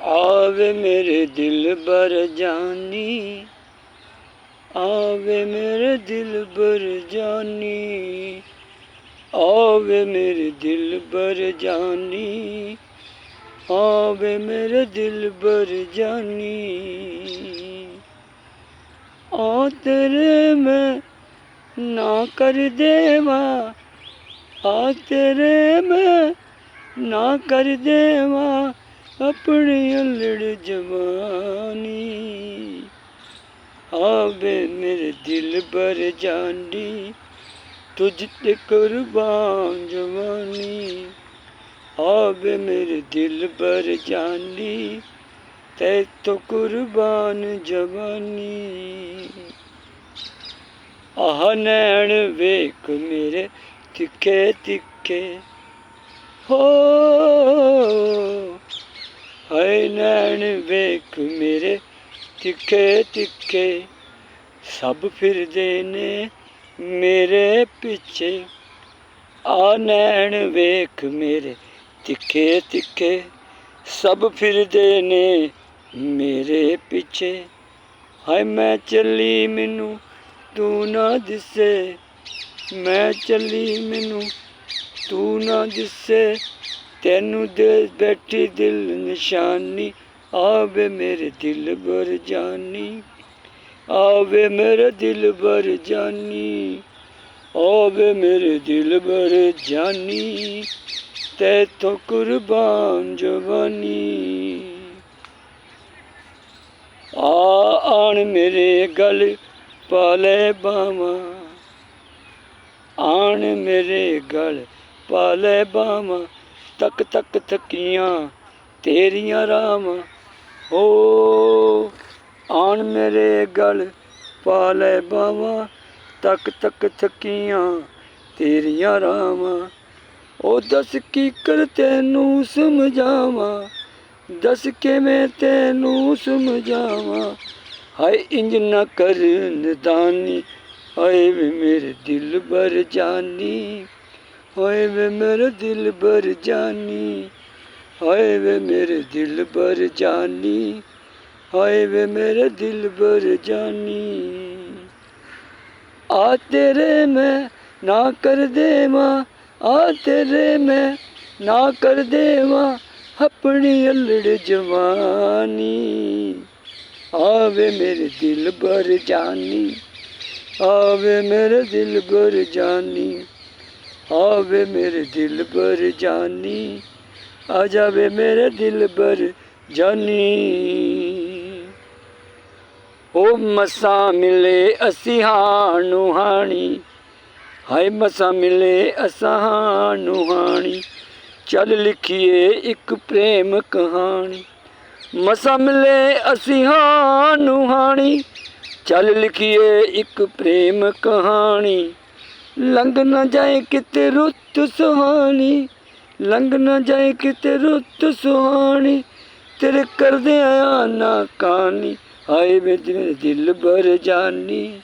ਆਵੇ ਮੇਰੇ ਦਿਲ ਬਰ ਜਾਨੀ, ਆਵੇ ਮੇਰੇ ਦਿਲ ਬਰ ਜਾਨੀ, ਆਵੇ ਮੇਰੇ ਦਿਲ ਬਰ ਜਾਨੀ। ਆਵੇ ਮੇਰੇ ਦਿਲ ਬਰ ਜਾਨੀ। ਆ ਤੇਰੇ ਮੈਂ ਨਾ ਕਰ ਦੇਵਾ। ਆ ਤੇਰੇ ਮੈਂ ਨਾ ਕਰ ਦੇਵਾ ਆਪਣੀ ਅਲੜ ਜਵਾਨੀ। ਆਵੇ ਮੇਰੇ ਦਿਲ ਬਰ ਜਾਨੀ, ਤੁਝ ਤੇ ਕੁਰਬਾਨ ਜਵਾਨੀ। ਆਵੇ ਮੇਰੇ ਦਿਲ ਬਰ ਜਾਨੀ ਤੈ ਕੁਰਬਾਨ ਜਵਾਨੀ। ਆਹ ਨੈਣ ਵੇਖ ਮੇਰੇ ਤਿੱਖੇ ਤਿੱਖੇ। ਹੋ, ਹਾਏ ਨੈਣ ਵੇਖ ਮੇਰੇ ਤਿੱਖੇ ਤਿੱਖੇ। ਸਭ ਫਿਰਦੇ ਨੇ ਮੇਰੇ ਪਿੱਛੇ। ਆ ਨੈਣ ਵੇਖ ਮੇਰੇ ਤਿੱਖੇ ਤਿੱਖੇ ਸਭ ਫਿਰਦੇ ਨੇ ਮੇਰੇ ਪਿੱਛੇ। ਹਾਏ ਮੈਂ ਚੱਲੀ ਮੈਨੂੰ ਤੂੰ ਨਾ ਦਿਸੇ, ਮੈਂ ਚੱਲੀ ਮੈਨੂੰ ਤੂੰ ਨਾ ਦਿਸੇ। ਤੈਨੂੰ ਦੇ ਬੈਠੀ ਦਿਲ ਨਿਸ਼ਾਨੀ, ਆਵੇ ਮੇਰੇ ਦਿਲ ਬਰ ਜਾਨੀ, ਆਵੇ ਮੇਰੇ ਦਿਲ ਬਰ ਜਾਨੀ, ਆਵੇ ਮੇਰੇ ਦਿਲ ਬਰ ਜਾਨੀ। ਤੈ ਤੋ ਕੁਰਬਾਨ ਜਵਾਨੀ। ਆ ਆਣ ਮੇਰੇ ਗਲ ਪਾਲੇ ਬਾਵਾ। ਆਣ ਮੇਰੇ ਗਲ ਪਾਲੇ ਬਾਵਾ। ਤੱਕ ਤੱਕ ਥਕੀਆਂ ਤੇਰੀਆਂ ਰਾਮ ਓ ਆਣ ਮੇਰੇ ਗਲ ਪਾਲੇ ਬਾਵਾ। ਤੱਕ ਤੱਕ ਥਕੀਆਂ ਤੇਰੀਆਂ ਰਾਵਾਂ। ਉਹ ਦੱਸ ਕੀ ਕਰ ਤੈਨੂੰ ਸਮਝਾਵਾਂ? ਦੱਸ ਕੇ ਮੈਂ ਤੈਨੂੰ ਸਮਝਾਵਾਂ? ਹਾਏ ਇੰਜ ਨਾ ਕਰ ਨਦਾਨੀ। ਹਾਏ ਵੇ ਮੇਰੇ ਦਿਲ ਬਰ ਜਾਨੀ। ਹਾਏ ਵੇ ਮੇਰੇ ਦਿਲ ਬਰ ਜਾਨੀ। ਹਾਏ ਵੇ ਮੇਰੇ ਦਿਲ ਬਰ ਜਾਨੀ। ਹਾਏ ਵੇ ਮੇਰੇ ਦਿਲ ਬਰ ਜਾਨੀ। ਆ ਤੇਰੇ ਮੈਂ ਨਾ ਕਰ ਦੇਵਾਂ। ਆ ਤੇਰੇ ਮੈਂ ਨਾ ਕਰ ਦੇਵਾਂ ਆਪਣੀ ਅਲੜ ਜਵਾਨੀ। ਆਵੇ ਮੇਰੇ ਦਿਲ ਬਰ ਜਾਨੀ, ਆਵੇ ਮੇਰੇ ਦਿਲ ਬਰ ਜਾਨੀ, ਆਵੇ ਮੇਰੇ ਦਿਲ ਬਰ ਜਾਨੀ, ਆ ਜਾਵੇ ਮੇਰੇ ਦਿਲ ਬਰ ਜਾਨੀ। ਉਹ ਮਸਾਂ ਮਿਲੇ ਅਸੀਂ ਹਾਣੂ ਹਾਣੀ ਹਾਏ ਮਸਾਂ ਮਿਲੇ ਅਸਾਂ ਹਾਣੂ ਚੱਲ ਲਿਖੀਏ ਇੱਕ ਪ੍ਰੇਮ ਕਹਾਣੀ। ਮਸਾਂ ਮਿਲੇ ਅਸੀਂ ਹਾਣੂ ਹਾਣੀ ਚੱਲ ਲਿਖੀਏ ਇੱਕ ਪ੍ਰੇਮ ਕਹਾਣੀ। ਲੰਘ ਨਾ ਜਾਏ ਕਿਤੇ ਰੁੱਤ ਸੁਹਾਣੀ। ਲੰਘ ਨਾ ਜਾਏ ਕਿਤੇ ਰੁੱਤ ਸੁਹਾਣੀ। ਤੇਰੇ ਕਰਦੇ ਆਇਆ ਨਾ ਕਾਨੀ। ਹਾਏ ਵੇ ਮੇਰੇ ਦਿਲ ਭਰ ਜਾਨੀ।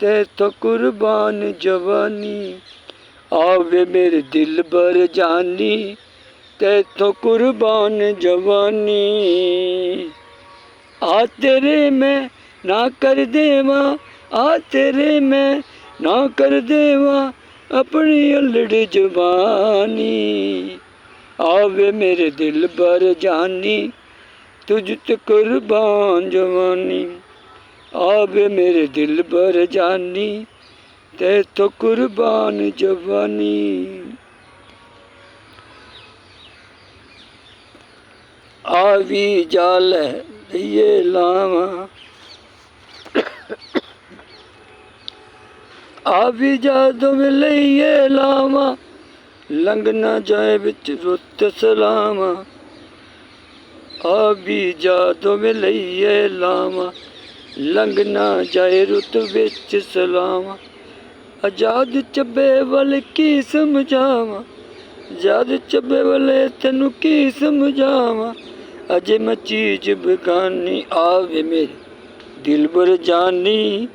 ਤੇ ਤੋ ਕੁਰਬਾਨ ਜਵਾਨੀ, ਆਵੇ ਮੇਰੇ ਦਿਲ ਬਰ ਜਾਨੀ, ਤੇ ਤੋ ਕੁਰਬਾਨ ਜਵਾਨੀ। ਆ ਤੇਰੇ ਮੈਂ ਨਾ ਕਰ ਦੇਵਾਂ, ਆ ਤੇਰੇ ਮੈਂ ਨਾ ਕਰ ਦੇਵਾਂ ਆਪਣੀ ਅਲੜ ਜਵਾਨੀ। ਆਵੇ ਮੇਰੇ ਦਿਲ ਬਰ ਜਾਨੀ, ਤੁਝ ਤੇ ਕੁਰਬਾਨ ਜਵਾਨੀ। ਆਵੇ ਮੇਰੇ ਦਿਲ ਬਰ ਜਾਨੀ, ਤੇ ਤੋ ਕੁਰਬਾਨ ਜਵਾਨੀ। ਆਵੀ ਜਾਲ ਲਈਏ ਲਾਵਾਂ। ਆਵੀ ਜਦੋਂ ਲਈਏ ਲਾਵਾਂ, ਲੰਘ ਨਾ ਜਾਏ ਵਿੱਚ ਰੁੱਤ ਸਲਾਵਾਂ। ਆਵੀ ਜਦੋਂ ਲਈਏ ਲਾਵਾਂ। ਲੰਘ ਨਾ ਜਾਏ ਰੁੱਤ ਵਿੱਚ ਸਲਾਵਾਂ। ਆਜ਼ਾਦ ਚੱਬੇ ਵੱਲ ਕੀ ਸਮਝਾਵਾਂ? ਆਜ਼ਾਦ ਚੱਬੇ ਵਾਲੇ ਤੈਨੂੰ ਕੀ ਸਮਝਾਵਾਂ? ਅਜੇ ਮੈਂ ਚੀਜ਼ ਬਗਾਨੀ ਆਵੇ ਮੇਰੇ। ਦਿਲਬਰ ਜਾਨੀ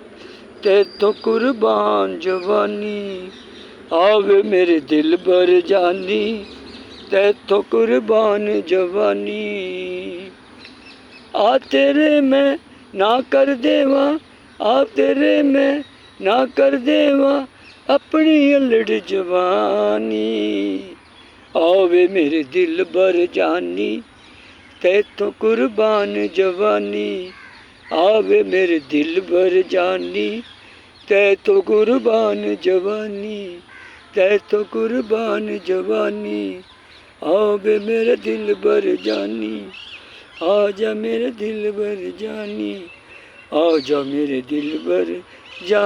ਤੇ ਤੋ ਕੁਰਬਾਨ ਜਵਾਨੀ। ਆਵੇ ਮੇਰੇ ਦਿਲਬਰ ਜਾਨੀ ਤੇ ਤੋ ਕੁਰਬਾਨ ਜਵਾਨੀ। ਆ ਤੇਰੇ ਮੈਂ ਨਾ ਕਰ ਦੇਵਾਂ ਆ ਤੇਰੇ ਮੈਂ ਨਾ ਕਰ ਦੇਵਾਂ, ਆਪਣੀ ਅਲੜ ਜਵਾਨੀ। ਆਵੇ ਮੇਰੇ ਦਿਲ ਬਰ ਜਾਨੀ, ਤੈਥੋਂ ਕੁਰਬਾਨ ਜਵਾਨੀ। ਆਵੇ ਮੇਰੇ ਦਿਲ ਬਰ ਜਾਨੀ, ਤੈਥੋਂ ਕੁਰਬਾਨ ਜਵਾਨੀ, ਤੈਥੋਂ ਕੁਰਬਾਨ ਜਵਾਨੀ। ਆਵੇ ਮੇਰੇ ਦਿਲ ਬਰ ਜਾਨੀ ਆ ਜਾ ਮੇਰੇ ਦਿਲ ਬਰ ਜਾਨੀ ਆ ਜਾ ਮੇਰੇ ਦਿਲ ਬਰ ਜਾ